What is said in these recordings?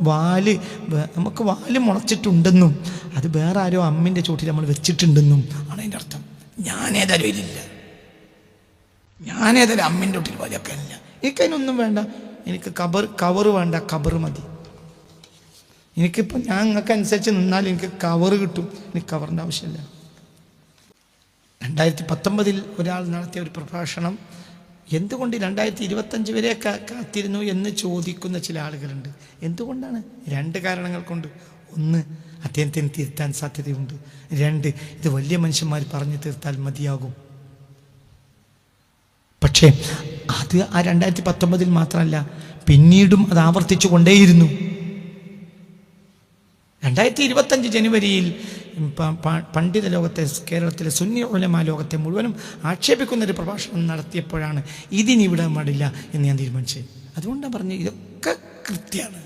വാൽ നമുക്ക് വാൽ മുളച്ചിട്ടുണ്ടെന്നും അത് വേറെ ആരോ അമ്മിന്റെ ചോട്ടിൽ നമ്മൾ വെച്ചിട്ടുണ്ടെന്നും ആണ് അതിന്റെ അർത്ഥം. ഞാനേതായാലും ഇതില്ല. ഞാനേതായാലും അമ്മിന്റെ ചോട്ടിൽ ഇല്ല. എനിക്കതിനൊന്നും വേണ്ട. എനിക്ക് കബർ കവർ വേണ്ട കബർ മതി. എനിക്കിപ്പോൾ ഞാൻ നിങ്ങൾക്ക് അനുസരിച്ച് നിന്നാൽ എനിക്ക് കവർ കിട്ടും. എനിക്ക് കവറിന്റെ ആവശ്യമില്ല. രണ്ടായിരത്തി പത്തൊമ്പതിൽ ഒരാൾ നടത്തിയ ഒരു പ്രഭാഷണം എന്തുകൊണ്ട് രണ്ടായിരത്തി ഇരുപത്തഞ്ച് വരെ കാത്തിരുന്നു എന്ന് ചോദിക്കുന്ന ചില ആളുകളുണ്ട്. എന്തുകൊണ്ടാണ്? രണ്ട് കാരണങ്ങൾ കൊണ്ട്. ഒന്ന് അദ്ദേഹത്തിന് തിരുത്താൻ സാധ്യതയുണ്ട്. രണ്ട് ഇത് വലിയ മനുഷ്യന്മാർ പറഞ്ഞു തീർത്താൽ മതിയാകും. പക്ഷേ അത് ആ രണ്ടായിരത്തി പത്തൊമ്പതിൽ മാത്രമല്ല പിന്നീടും അത് ആവർത്തിച്ചു കൊണ്ടേയിരുന്നു രണ്ടായിരത്തി ഇരുപത്തഞ്ച് ജനുവരിയിൽ പണ്ഡിത ലോകത്തെ കേരളത്തിലെ സുന്നി ഉലമ ലോകത്തെ മുഴുവനും ആക്ഷേപിക്കുന്ന ഒരു പ്രഭാഷണം നടത്തിയപ്പോഴാണ് ഇതിനിവിടെ മടില്ല എന്ന് ഞാൻ തീരുമാനിച്ചത്. അതുകൊണ്ടാണ് പറഞ്ഞത് ഇതൊക്കെ കൃത്യമാണ്.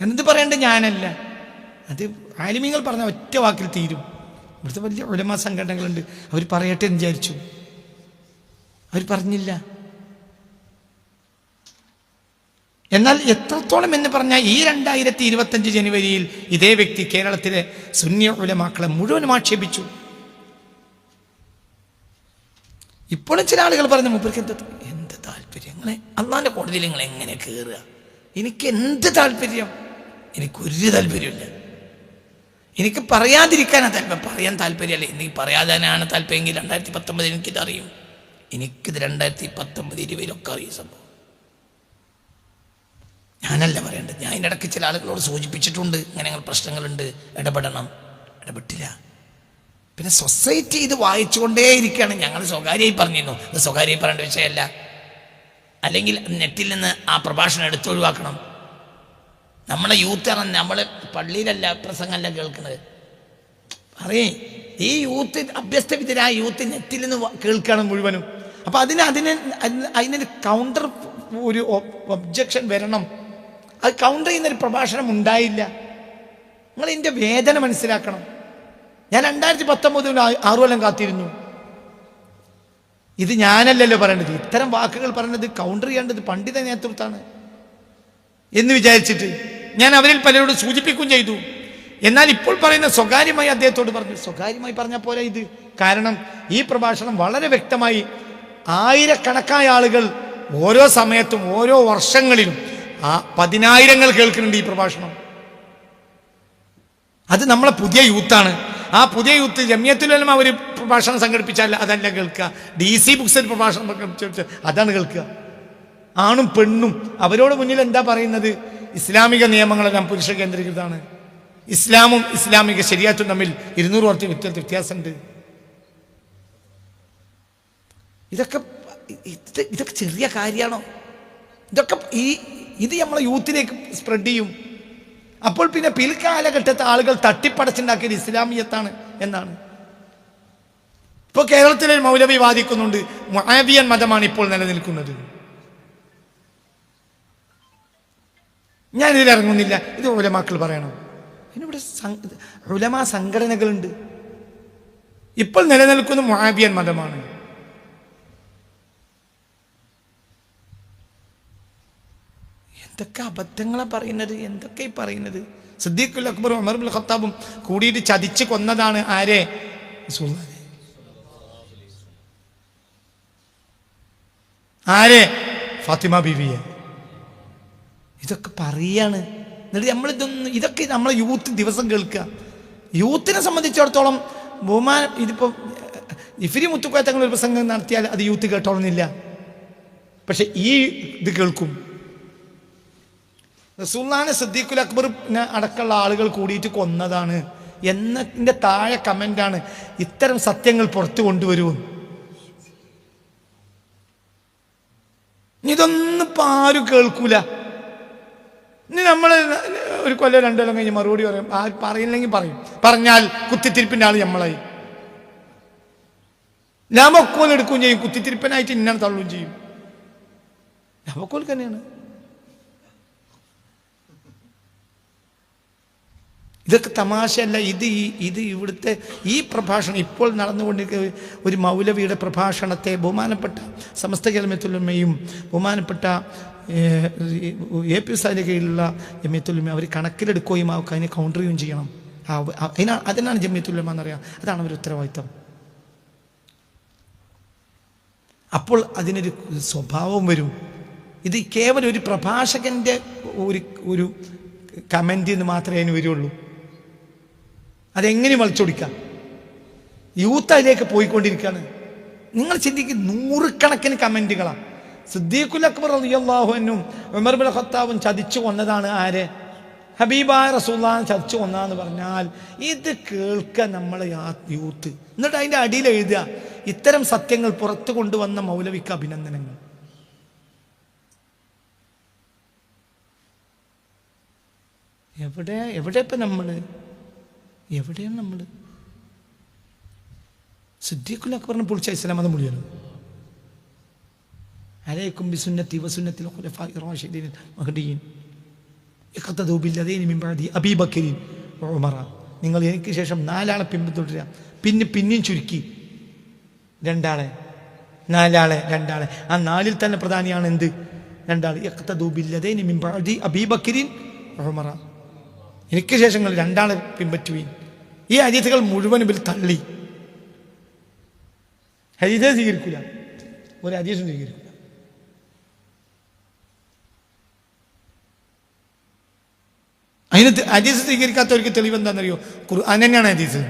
എന്ത് പറയേണ്ടത് ഞാനല്ല. അത് ആലിമീങ്ങൾ പറഞ്ഞ ഒറ്റ വാക്കിൽ തീരും. ഇവിടുത്തെ വലിയ ഉലമ സംഘടനകളുണ്ട്. അവർ പറയട്ടെ എന്ന് വിചാരിച്ചു. അവർ പറഞ്ഞില്ല. എന്നാൽ എത്രത്തോളം എന്ന് പറഞ്ഞാൽ ഈ രണ്ടായിരത്തി ഇരുപത്തഞ്ച് ജനുവരിയിൽ ഇതേ വ്യക്തി കേരളത്തിലെ സുന്യകുലമാക്കളെ മുഴുവനും ആക്ഷേപിച്ചു. ഇപ്പോഴും ചില ആളുകൾ പറഞ്ഞു മൂപ്പർക്ക് എന്ത് എന്ത് താല്പര്യങ്ങളെ അന്നാന്റെ കോടതിയിൽ നിങ്ങൾ എങ്ങനെ കയറുക എനിക്ക് എന്ത് താല്പര്യം? എനിക്കൊരു താല്പര്യമില്ല എനിക്ക് പറയാതിരിക്കാനാ താല്പര്യം. പറയാൻ താല്പര്യമല്ലേ. എനിക്ക് പറയാതാനാണ് താല്പര്യമെങ്കിൽ രണ്ടായിരത്തി പത്തൊമ്പതിൽ എനിക്കിത് അറിയും എനിക്കിത് രണ്ടായിരത്തി പത്തൊമ്പത് ഇരുപതിലൊക്കെ അറിയും സംഭവം. ഞാനല്ല പറയേണ്ടത്. ഞാൻ ഇടയ്ക്ക് ചില ആളുകളോട് സൂചിപ്പിച്ചിട്ടുണ്ട്. ഇങ്ങനെ പ്രശ്നങ്ങളുണ്ട്. ഇടപെടണം. ഇടപെട്ടില്ല. പിന്നെ സൊസൈറ്റി ഇത് വായിച്ചുകൊണ്ടേയിരിക്കുകയാണ്. ഞങ്ങൾ സ്വകാര്യമായി പറഞ്ഞിരുന്നു. ഇത് സ്വകാര്യമായി പറയേണ്ട വിഷയമല്ല. അല്ലെങ്കിൽ നെറ്റിൽ നിന്ന് ആ പ്രഭാഷണം എടുത്തൊഴിവാക്കണം നമ്മളെ യൂത്ത് ആണ് നമ്മൾ പള്ളിയിലല്ല പ്രസംഗമല്ല കേൾക്കുന്നത്. പറയേ. ഈ യൂത്ത് അഭ്യസ്തവിധരായ യൂത്ത് നെറ്റിൽ നിന്ന് കേൾക്കുകയാണ് മുഴുവനും. അപ്പൊ അതിന് അതിന് അതിനൊരു കൗണ്ടർ ഒരു ഒബ്ജക്ഷൻ വരണം. അത് കൗണ്ടർ ചെയ്യുന്നൊരു പ്രഭാഷണം ഉണ്ടായില്ല. നിങ്ങൾ എന്റെ വേദന മനസ്സിലാക്കണം. ഞാൻ രണ്ടായിരത്തി പത്തൊമ്പതിൽ ആറു കൊല്ലം കാത്തിരുന്നു. ഇത് ഞാനല്ലല്ലോ പറയേണ്ടത് ഇത്തരം വാക്കുകൾ പറയുന്നത് കൗണ്ടർ ചെയ്യേണ്ടത് പണ്ഡിത നേതൃത്വമാണ് എന്ന് വിചാരിച്ചിട്ട് ഞാൻ അവരിൽ പലരോട് സൂചിപ്പിക്കുകയും ചെയ്തു. എന്നാൽ ഇപ്പോൾ പറയുന്ന സ്വകാര്യമായി അദ്ദേഹത്തോട് പറഞ്ഞു. സ്വകാര്യമായി പറഞ്ഞ പോലെ ഇത്. കാരണം ഈ പ്രഭാഷണം വളരെ വ്യക്തമായി ആയിരക്കണക്കായ ആളുകൾ ഓരോ സമയത്തും ഓരോ വർഷങ്ങളിലും ആ പതിനായിരങ്ങൾ കേൾക്കുന്നുണ്ട് ഈ പ്രഭാഷണം. അത് നമ്മളെ പുതിയ യൂത്താണ്. ആ പുതിയ യൂത്ത് ജമിയത്തിലും അവർ പ്രഭാഷണം സംഘടിപ്പിച്ചാൽ അതല്ല കേൾക്കുക. ഡി സി ബുക്സിൽ പ്രഭാഷണം സംഘടിപ്പിച്ച അതാണ് കേൾക്കുക. ആണും പെണ്ണും അവരോട് മുന്നിൽ എന്താ പറയുന്നത്? ഇസ്ലാമിക നിയമങ്ങളെല്ലാം പുരുഷ കേന്ദ്രീകൃതമാണ്. ഇസ്ലാമും ഇസ്ലാമിക ശരിയാറ്റും തമ്മിൽ ഇരുന്നൂറ് വർഷം വ്യത്യാസം വ്യത്യാസമുണ്ട്. ഇതൊക്കെ ഇതൊക്കെ ചെറിയ കാര്യമാണോ? ഇതൊക്കെ ഈ ഇത് നമ്മളെ യൂത്തിലേക്ക് സ്പ്രെഡ് ചെയ്യും. അപ്പോൾ പിന്നെ പിൽക്കാലഘട്ടത്തെ ആളുകൾ തട്ടിപ്പടച്ചുണ്ടാക്കിയത് ഇസ്ലാമിയത്താണ് എന്നാണ്. ഇപ്പോൾ കേരളത്തിലെ മൗലവി വാദിക്കുന്നുണ്ട് മാവിയൻ മതമാണ് ഇപ്പോൾ നിലനിൽക്കുന്നത്. ഞാൻ ഇറങ്ങുന്നില്ല ഇത് ഉലമാക്കൾ പറയണം. സം- ഉലമാ സംഘടനകളുണ്ട്. ഇപ്പോൾ നിലനിൽക്കുന്ന മാവിയൻ മതമാണ്. എന്തൊക്കെ അബദ്ധങ്ങളാ പറയുന്നത്? എന്തൊക്കെ പറയുന്നത്? സിദ്ദീഖുൽ അക്ബർ ഉമർ ബുൽ ഖത്താബും കൂടിയിട്ട് ചതിച്ച് കൊന്നതാണ് ആരെ. ആരെ? ഫാത്തിമ ബീവിയെ. ഇതൊക്കെ പറയാണ്. എന്നിട്ട് നമ്മൾ ഇതൊന്നും ഇതൊക്കെ നമ്മളെ യൂത്ത് ദിവസം കേൾക്കുക. യൂത്തിനെ സംബന്ധിച്ചിടത്തോളം ബഹുമാനം ഇതിപ്പോ ഇഫിരി മുത്തുക്കോയത്തങ്ങൾ ഒരു പ്രസംഗം നടത്തിയാൽ അത് യൂത്ത് കേട്ടോളുന്നില്ല. പക്ഷെ ഈ ഇത് കേൾക്കും. റസൂല്ലാനെ സിദ്ദീഖുൽ അക്ബർ അടക്കമുള്ള ആളുകൾ കൂടിയിട്ട് കൊന്നതാണ്. എന്നതിന്റെ താഴെ കമന്റാണ് ഇത്തരം സത്യങ്ങൾ പുറത്തു കൊണ്ടുവരുമെന്ന് ഇതൊന്നും ഇപ്പം ആരും കേൾക്കൂല. ഇനി നമ്മൾ ഒരു കൊല്ലം രണ്ടു കൊല്ലം കഴിഞ്ഞ് മറുപടി പറയും. ആ പറയില്ലെങ്കിൽ പറയും. പറഞ്ഞാൽ കുത്തിത്തിരിപ്പിന്റെ ആൾ നമ്മളായി ലാഭക്കോൽ എടുക്കുകയും ചെയ്യും. കുത്തിത്തിരിപ്പനായിട്ട് ഇന്നാണ് തള്ളുകയും ചെയ്യും. ലാഭക്കോൽ തന്നെയാണ്. ഇതൊക്കെ തമാശയല്ല. ഇത് ഈ ഇത് ഇവിടുത്തെ ഈ പ്രഭാഷണം ഇപ്പോൾ നടന്നുകൊണ്ടിരിക്കുന്ന ഒരു മൗലവിയുടെ പ്രഭാഷണത്തെ ബഹുമാനപ്പെട്ട സമസ്ത കേരളമെത്തുലമയും ബഹുമാനപ്പെട്ട എ പി സാലിന്റെ കീഴിലുള്ള ജമ്യത്തുലമ അവർ കണക്കിലെടുക്കുകയും ആ അതിനെ കൗണ്ടർ ചെയ്യുകയും ചെയ്യണം. അതിനാണ് അതിനാണ് ജമ്യത്തുലമ എന്നറിയാം. അതാണ് അവർ ഉത്തരവാദിത്തം അപ്പോൾ അതിനൊരു സ്വഭാവം വരും. ഇത് കേവലം ഒരു പ്രഭാഷകന്റെ ഒരു ഒരു കമന്റ് എന്ന് മാത്രമേ അതിന് വരുള്ളൂ. അതെങ്ങനെ വളച്ചൊടിക്കാം യൂത്ത് അതിലേക്ക് പോയിക്കൊണ്ടിരിക്കുകയാണ്. നിങ്ങൾ ചിന്തിക്കും നൂറുകണക്കിന് കമന്റുകളാണ്. സിദ്ദീഖുൽ അക്ബർ അള്ളാഹുനും ഉമർ ബിൻ ഖത്താബും ചതിച്ചു കൊന്നതാണ് ആര്? ഹബീബായ റസൂല്ലാൻ ചതിച്ചു കൊന്നതെന്ന് പറഞ്ഞാൽ ഇത് കേൾക്കുക നമ്മൾ യൂത്ത്. എന്നിട്ട് അതിന്റെ അടിയിൽ എഴുതുക ഇത്തരം സത്യങ്ങൾ പുറത്തു കൊണ്ടുവന്ന മൗലവിക്ക് അഭിനന്ദനങ്ങൾ. എവിടെ എവിടെ ഇപ്പം നമ്മൾ എവിടെയാണ് നമ്മൾ സിദ്ദീഖുൽ അക്ബറിനെ പൊളിച്ച ഇസ്ലാം മതം മുഴുവനും അലൈക്കും ബിസുന്നത്തി വസുന്നത്തിൽ റാഷിദീൻ ഉമറ. നിങ്ങൾ എനിക്ക് ശേഷം നാലാളെ പിന്തുടരുക പിന്നെ പിന്നെയും ചുരുക്കി. രണ്ടാളെ. നാലാളെ രണ്ടാളെ. ആ നാലിൽ തന്നെ പ്രധാനിയാണ് എന്ത്? രണ്ടാൾ ഇഖ്തദൂ ബില്ലദീന മിൻ ബഅദി അബീ ഉമറ. എനിക്ക് ശേഷം നിങ്ങൾ രണ്ടാളെ പിൻപറ്റുവീൻ. ഈ ഹദീസുകൾ മുഴുവൻ ഇവർ തള്ളി. ഹദീസേ സ്വീകരിക്കില്ല ഒരു ഹദീസും സ്വീകരിക്കില്ല അതിന് അതീസ് സ്വീകരിക്കാത്തവർക്ക് തെളിവ് എന്താണെന്നറിയോ? ഖുർആൻ തന്നെയാണ് ഹദീസ്.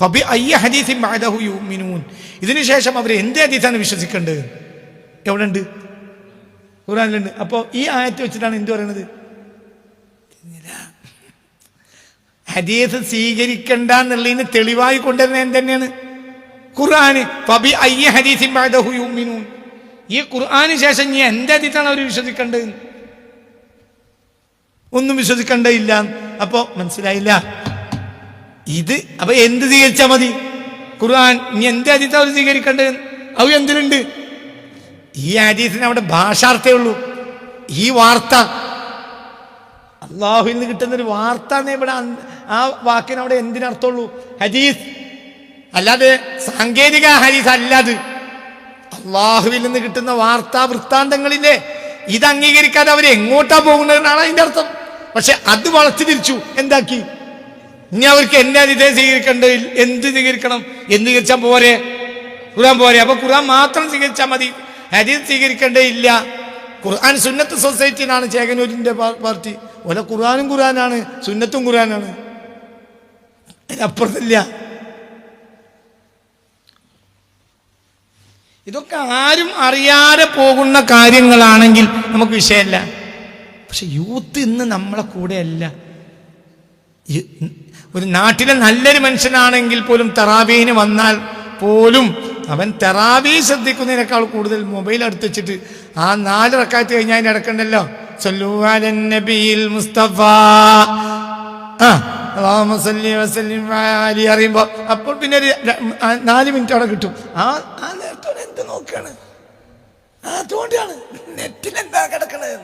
ഫബി ഇതിനുശേഷം അവർ എന്ത് ഹദീസാണ് വിശ്വസിക്കേണ്ടത്? എവിടെ ഉണ്ട് അപ്പോ ഈ ആയത്ത് വെച്ചിട്ടാണ് എന്ത് പറയുന്നത്? ഹദീസ് സ്വീകരിക്കണ്ട എന്നുള്ളതിന് തെളിവായി കൊണ്ടുവരുന്നത് എന്തന്നെയാണ് തന്നെയാണ് പബി അയ്യ ഹദീസിൻ ബഅദഹു യുമിനൂൻ ഈ ഖുർആാന് ശേഷം നീ എന്ത് ഹദീസാണ് അവർ വിശ്വസിക്കേണ്ടത്? ഒന്നും വിശ്വസിക്കേണ്ടയില്ല അപ്പോൾ മനസ്സിലായില്ല. ഇത് അപ്പൊ എന്ത് സ്വീകരിച്ചാ മതി? ഖുർആൻ നീ എന്ത് ഹദീസാ അവർ സ്വീകരിക്കേണ്ടത്? അവ എന്തിലുണ്ട്? ഈ ഹദീസിന് അവിടെ ഭാഷാർത്ഥേ ഉള്ളൂ. ഈ വാർത്ത അള്ളാഹുവിൽ നിന്ന് കിട്ടുന്ന ഒരു വാർത്ത എന്നേ ഇവിടെ ആ വാക്കിന് അവിടെ എന്തിനർത്ഥമുള്ളൂ? ഹദീസ്. അല്ലാതെ സാങ്കേതിക ഹരീസ് അല്ലാത് അള്ളാഹുവിൽ നിന്ന് കിട്ടുന്ന വാർത്താ വൃത്താന്തങ്ങളില്ലേ? ഇത് അംഗീകരിക്കാതെ അവർ എങ്ങോട്ടാ പോകുന്നതെന്നാണ് അതിന്റെ അർത്ഥം. പക്ഷെ അത് വളച്ചു തിരിച്ചു. എന്താക്കി? ഇനി അവർക്ക് എന്നെ ഇതേ സ്വീകരിക്കേണ്ടത് എന്ത് സ്വീകരിക്കണം? എന്ത് സ്വീകരിച്ചാൽ പോരെ? ഖുർആൻ പോരെ? അപ്പൊ ഖുർആൻ മാത്രം സ്വീകരിച്ചാൽ മതി. ഹദീസ് സ്വീകരിക്കേണ്ടതില്ല ഖുർആൻ സുന്നത്ത് സൊസൈറ്റിയിലാണ് ചേകനൂരിന്റെ പാർട്ടി. ഓലെ ഖുർആാനും ഖുർആനാണ് സുന്നത്തും ഖുർആനാണ്. അതിനപ്പുറത്തില്ല ഇതൊക്കെ ആരും അറിയാതെ പോകുന്ന കാര്യങ്ങളാണെങ്കിൽ നമുക്ക് വിഷയമല്ല. പക്ഷെ യൂത്ത് ഇന്ന് നമ്മളെ കൂടെയല്ല. ഒരു നാട്ടിലെ നല്ലൊരു മനുഷ്യനാണെങ്കിൽ പോലും തെറാബീന് വന്നാൽ പോലും അവൻ തെറാബി ശ്രദ്ധിക്കുന്നതിനേക്കാൾ കൂടുതൽ മൊബൈൽ അടുത്ത് വെച്ചിട്ട് ആ നാല് റക്കാത്ത് കഴിഞ്ഞാൽ അതിന് അലി അപ്പോൾ പിന്നെ ഒരു നാല് മിനിറ്റ് അവിടെ കിട്ടും. ആ ആ നേരത്തോടെ എന്ത് നോക്കാണ്? ആ നെറ്റിൽ എന്താ കിടക്കണത്?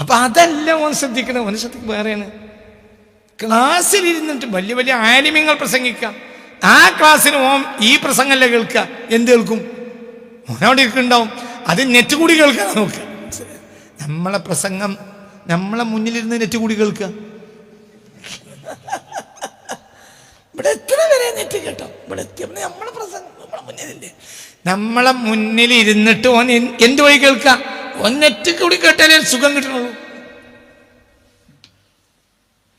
അപ്പൊ അതല്ല ഓൻ ശ്രദ്ധിക്കണം ഓൻ ശ്രദ്ധിക്കും വേറെയാണ്. ക്ലാസ്സിൽ ഇരുന്നിട്ട് വലിയ വലിയ ആലിമ്യങ്ങൾ പ്രസംഗിക്കാം. ആ ക്ലാസ്സിന് ഓം ഈ പ്രസംഗമല്ല കേൾക്കുക എന്ത് കേൾക്കും? ഓനവിടെ ഇരിക്കുന്നുണ്ടാവും. അത് നെറ്റ് കൂടി കേൾക്കാൻ നോക്കുക നമ്മളെ പ്രസംഗം നമ്മളെ മുന്നിലിരുന്ന് നെറ്റ് കൂടി കേൾക്കുക ഇവിടെ എത്ര വരെ നെറ്റ് കേട്ടോ? ഇവിടെ എത്തിയപ്പോൾ നമ്മളെ പ്രസംഗം നമ്മളെ മുന്നിലില്ലേ? നമ്മളെ മുന്നിൽ ഇരുന്നിട്ട് ഓൻ എന്ത് വഴി കേൾക്കാം? ഓൻ നെറ്റ് കൂടി കേട്ടാലേ സുഖം കിട്ടണുള്ളൂ.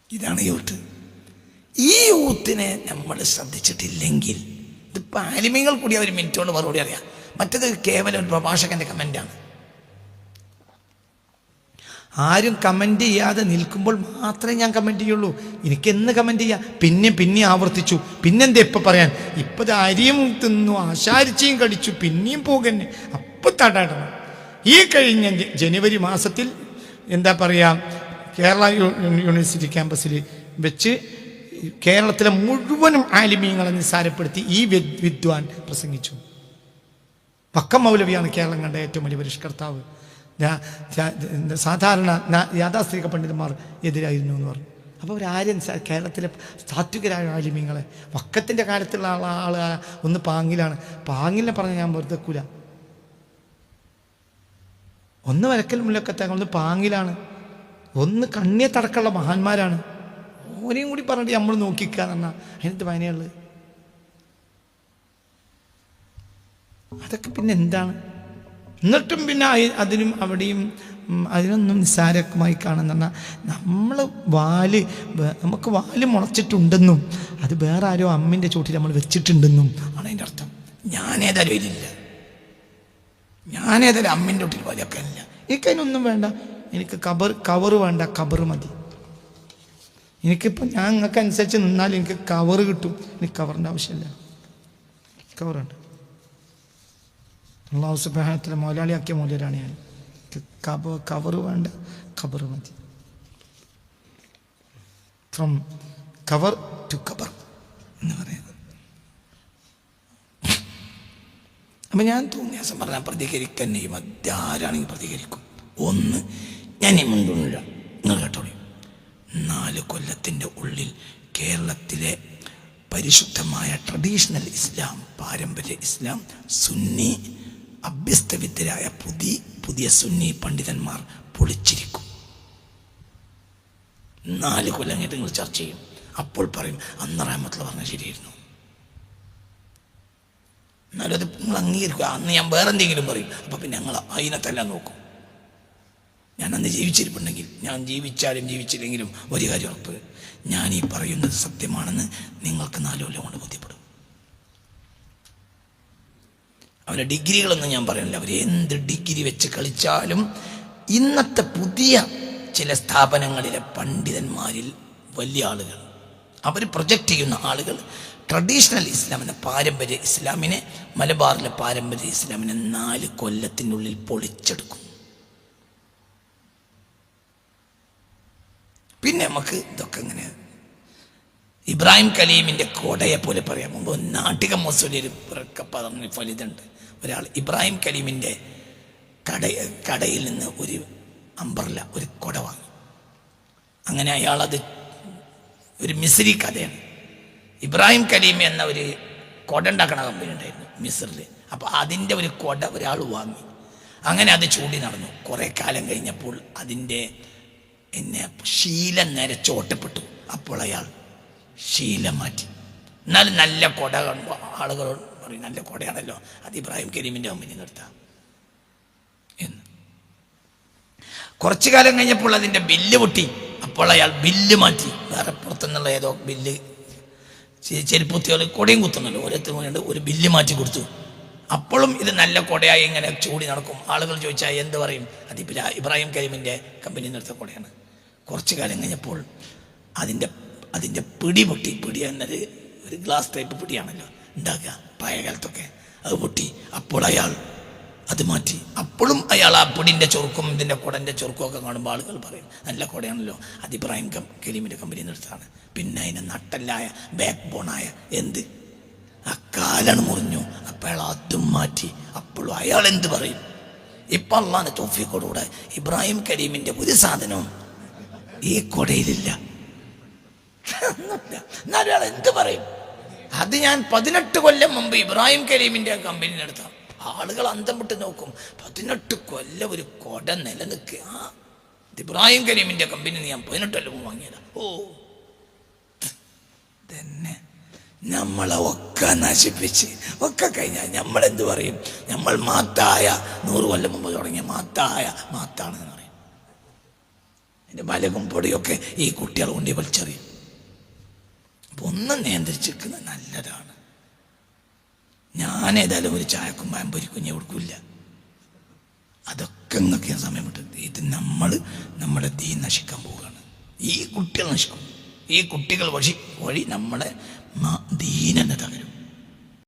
ഇതാണ് യൂത്ത്. ഈ യൂത്തിനെ നമ്മൾ ശ്രദ്ധിച്ചിട്ടില്ലെങ്കിൽ ഇത് ആലിമ്യങ്ങൾ കൂടി അവർ മിനിറ്റോണ്ട് കൊണ്ട് മറുപടി അറിയാം. മറ്റത് കേവലം ഒരു പ്രഭാഷകന്റെ കമന്റാണ് ആരും കമന്റ് ചെയ്യാതെ നിൽക്കുമ്പോൾ മാത്രമേ ഞാൻ കമന്റ് ചെയ്യുള്ളൂ. എനിക്ക് എന്ന് കമന്റ് ചെയ്യാം? പിന്നെ പിന്നെ ആവർത്തിച്ചു. പിന്നെന്താ ഇപ്പം പറയാൻ? ഇപ്പം അരിയും തിന്നു ആശാരിച്ചയും കടിച്ചു പിന്നെയും പോകന്നെ. അപ്പം തടാടണം ഈ കഴിഞ്ഞ ജനുവരി മാസത്തിൽ എന്താ പറയുക കേരള യൂണിവേഴ്സിറ്റി ക്യാമ്പസിൽ വെച്ച് കേരളത്തിലെ മുഴുവനും ആലിമീങ്ങളെ നിസ്സാരപ്പെടുത്തി ഈ വിദ്- വിദ്വാൻ പ്രസംഗിച്ചു. പക്കം മൗലവിയാണ് കേരളം കണ്ട ഏറ്റവും വലിയ പരിഷ്കർത്താവ്. സാധാരണ യാഥാസ്ഥിതിക പണ്ഡിതന്മാർ എതിരായിരുന്നു എന്ന് പറഞ്ഞു. അപ്പോൾ ഒരു ആര്യൻ കേരളത്തിലെ സാത്വികരായ ആലിമ്യങ്ങളെ വക്കത്തിന്റെ കാലത്തുള്ള ആൾ ഒന്ന് പാങ്ങിലാണ്. പാങ്ങിലെ പറഞ്ഞ് ഞാൻ വെറുതെക്കൂല. ഒന്ന് വരക്കൽ മുല്ലക്കത്തെ ഒന്ന് പാങ്ങിലാണ്. ഒന്ന് കണ്ണിയെ തടക്കമുള്ള മഹാന്മാരാണ്. ഓനെയും കൂടി പറഞ്ഞിട്ട് നമ്മൾ നോക്കിക്കുക എന്ന് പറഞ്ഞാൽ അതിനകത്ത് വായനയുള്ളത് അതൊക്കെ പിന്നെ എന്താണ്? എന്നിട്ടും പിന്നെ അതിനും അവിടെയും അതിനൊന്നും നിസ്സാരമായി കാണുന്ന നമ്മൾ വാൽ നമുക്ക് വാൽ മുളച്ചിട്ടുണ്ടെന്നും അത് വേറെ ആരോ അമ്മിന്റെ ചോട്ടിൽ നമ്മൾ വെച്ചിട്ടുണ്ടെന്നും ആണ് അതിന്റെ അർത്ഥം. ഞാനേതായാലും ഇതില്ല. ഞാനേതായാലും അമ്മിന്റെ ചൂട്ടിൽ വാലൊക്കെ അല്ല. എനിക്കതിനൊന്നും വേണ്ട. എനിക്ക് കബർ കവർ വേണ്ട കബർ മതി. എനിക്കിപ്പോൾ ഞാൻ നിങ്ങൾക്ക് അനുസരിച്ച് നിന്നാൽ എനിക്ക് കവർ കിട്ടും. എനിക്ക് കവറിന്റെ ആവശ്യമില്ല. കവറുണ്ട് അള്ളാഹു സുബാനത്തിലെ മുതലാളിയാക്കിയ മൂല്യരാണ് ഞാൻ. കബ കവർ വേണ്ട കബർ മതി. ഫ്രം കവർ ടു കബർ എന്ന് പറയുന്നത്. അപ്പം ഞാൻ തോന്നിയ ദിവസം പ്രതികരിക്കാൻ ഈ ആരാണെങ്കിൽ പ്രതികരിക്കും. ഒന്ന് ഞാൻ ഈ മുണ്ടുന്നില്ല നിങ്ങൾ കേട്ടോളൂ. നാല് കൊല്ലത്തിന്റെ ഉള്ളിൽ കേരളത്തിലെ പരിശുദ്ധമായ ട്രഡീഷണൽ ഇസ്ലാം പാരമ്പര്യ ഇസ്ലാം സുന്നി അഭ്യസ്തവിദ്യരായ പുതിയ പുതിയ സുന്നി പണ്ഡിതന്മാർ പൊളിച്ചിരിക്കും. നാല് കൊല്ലം നിങ്ങൾ ചർച്ച ചെയ്യും. അപ്പോൾ പറയും അന്ന് റഹമത്തുള്ള പറഞ്ഞ ശരിയായിരുന്നു. എന്നാലും നിങ്ങൾ അംഗീകരിക്കുക. അന്ന് ഞാൻ വേറെ എന്തെങ്കിലും പറയും. അപ്പോൾ പിന്നെ ഞങ്ങൾ അതിനകത്തെല്ലാം നോക്കും. ഞാൻ അന്ന് ജീവിച്ചിരിപ്പുണ്ടെങ്കിൽ ഞാൻ ജീവിച്ചാലും ജീവിച്ചില്ലെങ്കിലും ഒരു കാര്യം ഉറപ്പ്. ഞാൻ ഈ പറയുന്നത് സത്യമാണെന്ന് നിങ്ങൾക്ക് നാലു കൊണ്ട് ബോധ്യപ്പെടും. അവരുടെ ഡിഗ്രികളൊന്നും ഞാൻ പറയുന്നില്ല. അവർ എന്ത് ഡിഗ്രി വെച്ച് കളിച്ചാലും ഇന്നത്തെ പുതിയ ചില സ്ഥാപനങ്ങളിലെ പണ്ഡിതന്മാരിൽ വലിയ ആളുകൾ. അവർ പ്രൊജക്റ്റ് ചെയ്യുന്ന ആളുകൾ ട്രഡീഷണൽ ഇസ്ലാമിനെ പാരമ്പര്യ ഇസ്ലാമിനെ മലബാറിലെ പാരമ്പര്യ ഇസ്ലാമിനെ നാല് കൊല്ലത്തിനുള്ളിൽ പൊളിച്ചെടുക്കും. പിന്നെ നമുക്ക് ഇതൊക്കെ ഇങ്ങനെ ഇബ്രാഹിം കലീമിന്റെ കോടയെ പോലെ പറയാം. മുമ്പ് നാട്ടിക മൊസൂലിൽ പറഞ്ഞ ഫലിതുണ്ട്. ഒരാൾ ഇബ്രാഹിം കലീമിന്റെ കട കടയിൽ നിന്ന് ഒരു അമ്പർല ഒരു കൊട വാങ്ങി. അങ്ങനെ അയാളത് ഒരു മിസ്രി കഥയാണ്. ഇബ്രാഹിം കലീം എന്ന ഒരു കൊട ഉണ്ടാക്കണ കമ്പനി ഉണ്ടായിരുന്നു മിസ്രിൽ. അപ്പോൾ അതിന്റെ ഒരു കൊട ഒരാൾ വാങ്ങി. അങ്ങനെ അത് ചൂടി നടന്നു. കുറേ കാലം കഴിഞ്ഞപ്പോൾ അതിന്റെ എന്നെ ശീലം നരച്ചോട്ടപ്പെട്ടു അപ്പോൾ അയാൾ ശീലം മാറ്റി എന്നാലും നല്ല കൊട ആളുകൾ പറയും നല്ല കൊടയാണല്ലോ. അത് ഇബ്രാഹിം കരീമിന്റെ കമ്പനി നിർത്താം. എന്ന്. കുറച്ചു കാലം കഴിഞ്ഞപ്പോൾ അതിന്റെ ബില്ല് പൊട്ടി. അപ്പോൾ അയാൾ ബില്ല് മാറ്റി. വേറെ പുറത്തുനിന്നുള്ള ഏതോ ബില്ല് ചെ- ചെരുപ്പുത്തിയോട് കൊടയും കുത്തുന്നല്ലോ. ഓരോരുത്തരും കൊണ്ട് ഒരു ബില്ല് മാറ്റി കൊടുത്തു. അപ്പോഴും ഇത് നല്ല കൊടയായി ഇങ്ങനെ ചൂടി നടക്കും. ആളുകൾ ചോദിച്ചാൽ എന്ത് പറയും? അത് ഇബ്രാ- ഇബ്രാഹിം കരീമിന്റെ കമ്പനി നിർത്ത കൊടയാണ്. കുറച്ചു കാലം കഴിഞ്ഞപ്പോൾ അതിന്റെ അതിന്റെ പിടി പൊട്ടി. പിടി എന്നൊരു ഒരു ഗ്ലാസ് ടൈപ്പ് പിടിയാണല്ലോ. ഉണ്ടാക്കുക. പഴയ കാലത്തൊക്കെ. അത് പൊട്ടി. അപ്പോൾ അയാൾ അത് മാറ്റി. അപ്പോഴും അയാൾ ആ പൊടിന്റെ ചൊറുക്കും ഇതിന്റെ കുടന്റെ ചൊറുക്കും ഒക്കെ കാണുമ്പോൾ ആളുകൾ പറയും നല്ല കുടയാണല്ലോ. അത് കം കരീമിന്റെ കമ്പനി നിർത്താണ് പിന്നെ അതിന് നട്ടല്ലായ ബാക്ക് ബോണായ എന്ത്? ആ കാലാണ് മുറിഞ്ഞു. അപ്പോൾ അയാൾ അതും മാറ്റി. അപ്പോഴും അയാൾ എന്ത് പറയും? ഇപ്പം അള്ളാന്റെ തോഫിക്കോടുകൂടെ ഇബ്രാഹിം കരീമിന്റെ ഒരു സാധനവും ഈ കൊടയിലില്ല. എന്നാലും എന്ത് പറയും? അത് ഞാൻ പതിനെട്ട് കൊല്ലം മുമ്പ് ഇബ്രാഹിം കരീമിന്റെ കമ്പനി എടുത്ത ആളുകൾ അന്തം വിട്ട് നോക്കും. പതിനെട്ട് കൊല്ലം ഒരു കൊട നിലനിൽക്കുക ഇബ്രാഹിം കരീമിന്റെ കമ്പനി ഞാൻ പതിനെട്ട് കൊല്ലം വാങ്ങിയതാ. ഓ തന്നെ നമ്മളെ ഒക്കെ നശിപ്പിച്ച് ഒക്കെ കഴിഞ്ഞാൽ നമ്മൾ എന്ത് പറയും? നമ്മൾ മാത്തായ നൂറ് കൊല്ലം മുമ്പ് തുടങ്ങിയ മാത്തായ മാത്താണെന്ന് പറയും. എന്റെ മലകും പൊടിയൊക്കെ ഈ കുട്ടികൾ കൊണ്ട് വലിച്ചെറിയും. ഒന്നും നിയന്ത്രിച്ചിരിക്കുന്നത് നല്ലതാണ്. ഞാൻ ഏതായാലും ഒരു ചായക്കും പാമ്പൊരിക്കും ഞാൻ കൊടുക്കില്ല. അതൊക്കെ നിങ്ങൾക്ക് ഞാൻ സമയം വിട്ടത് ഇത് നമ്മൾ നമ്മുടെ തീ നശിക്കാൻ പോവുകയാണ്. ഈ കുട്ടികൾ നശിക്കും. ഈ കുട്ടികൾ വഴി വഴി നമ്മളെ ദീനന്നെ തകരും.